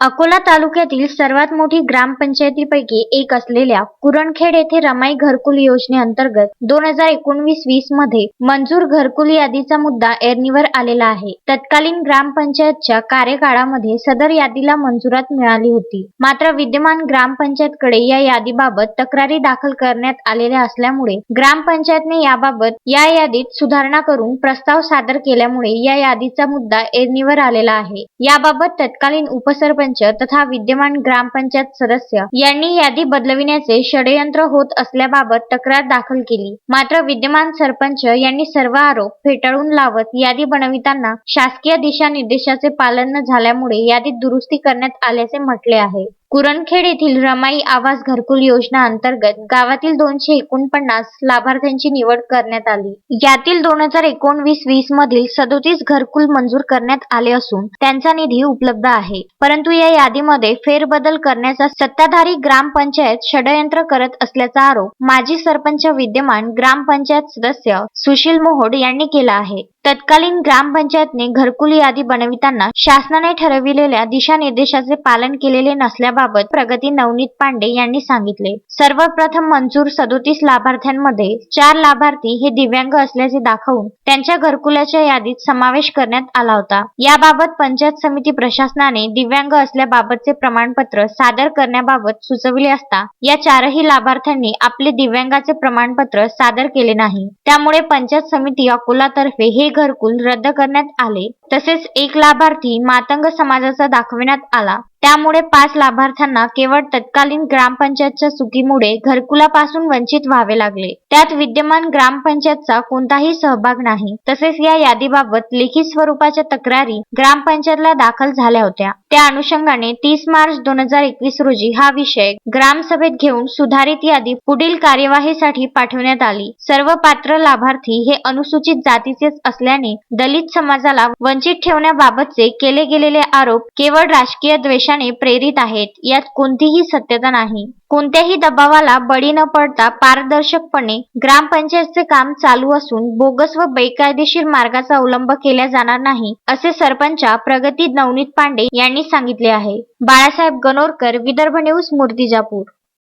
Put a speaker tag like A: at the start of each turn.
A: अकोला तालुक्यातील सर्वात मोठी ग्रामपंचायतीपैकी एक असलेल्या कुरणखेड येथे रमाई घरकुल योजनेअंतर्गत दोन हजार एकोणवीस वीसमध्ये मंजूर घरकुल यादीचा मुद्दा ऐरणीवर आलेला आहे. तत्कालीन ग्रामपंचायतच्या कार्यकाळामध्ये सदर यादीला मंजुरात मिळाली होती. मात्र विद्यमान ग्रामपंचायतकडे या यादीबाबत तक्रारी दाखल करण्यात आलेल्या असल्यामुळे ग्रामपंचायतने याबाबत या यादीत सुधारणा करून प्रस्ताव सादर केल्यामुळे या यादीचा मुद्दा ऐरणीवर आलेला आहे. याबाबत तत्कालीन उपसरपंच तथा विद्यमान ग्रामपंचायत सदस्य यांनी यादी बदलविण्याचे षडयंत्र होत असल्याबाबत तक्रार दाखल केली. मात्र विद्यमान सरपंच यांनी सर्व आरोप फेटाळून लावत यादी बनविताना शासकीय दिशानिर्देशाचे पालन न झाल्यामुळे यादीत दुरुस्ती करण्यात आल्याचे म्हटले आहे. कुरणखेड येथील रमाई आवास घरकुल योजना अंतर्गत गावातील दोनशे एकोणपन्नास लाभार्थ्यांची निवड करण्यात आली. यातील दोन हजार एकोणवीस वीस मधील सदोतीस घरकुल मंजूर करण्यात आले असून त्यांचा निधी उपलब्ध आहे. परंतु या यादीमध्ये फेरबदल करण्याचा सत्ताधारी ग्रामपंचायत षडयंत्र करत असल्याचा आरोप माजी सरपंच विद्यमान ग्रामपंचायत सदस्य सुशील मोहोड यांनी केला आहे. तत्कालीन ग्रामपंचायतने घरकुल यादी बनविताना शासनाने ठरविलेल्या दिशानिर्देशाचे पालन केलेले नसल्याबाबत प्रगती नवनीत पांडे यांनी सांगितले. सर्वप्रथम मंजूर सदोतीस लाभार्थ्यांमध्ये चार लाभार्थी हे दिव्यांग असल्याचे दाखवून त्यांच्या घरकुलाच्या यादीत समावेश करण्यात आला होता. याबाबत पंचायत समिती प्रशासनाने दिव्यांग असल्याबाबतचे प्रमाणपत्र सादर करण्याबाबत सुचविले असता या चारही लाभार्थ्यांनी आपले दिव्यांगाचे प्रमाणपत्र सादर केले नाही. त्यामुळे पंचायत समिती अकोलातर्फे हे घरकुल रद्द करण्यात आले. तसेच एक लाभार्थी मातंग समाजाचा दाखविण्यात आला. त्यामुळे पाच लाभार्थ्यांना केवळ तत्कालीन ग्रामपंचायतच्या चुकीमुळे घरकुलापासून वंचित व्हावे लागले. त्यात विद्यमान ग्रामपंचायतचा कोणताही सहभाग नाही. तसेच या यादीबाबत लिखित स्वरूपाच्या तक्रारी ग्रामपंचायतला दाखल झाल्या होत्या. त्या अनुषंगाने तीस मार्च दोन हजार एकवीस रोजी हा विषय ग्रामसभेत घेऊन सुधारित यादी पुढील कार्यवाहीसाठी पाठवण्यात आली. सर्व पात्र लाभार्थी हे अनुसूचित जातीचेच असल्याने दलित समाजाला वंचित ठेवण्याबाबतचे केले गेलेले आरोप केवळ राजकीय द्वेषाने प्रेरित आहेत यात कोणतीही सत्यता नाही. कोणत्याही दबावाला बळी न पडता पारदर्शकपणे ग्रामपंचायतचे काम चालू असून बोगस व बेकायदेशीर मार्गाचा अवलंब केला जाणार नाही असे सरपंच प्रगती नवनीत पांडे यांनी सांगितले आहे. बाळासाहेब गणोरकर विदर्भ न्यूज मूर्तिजापूर.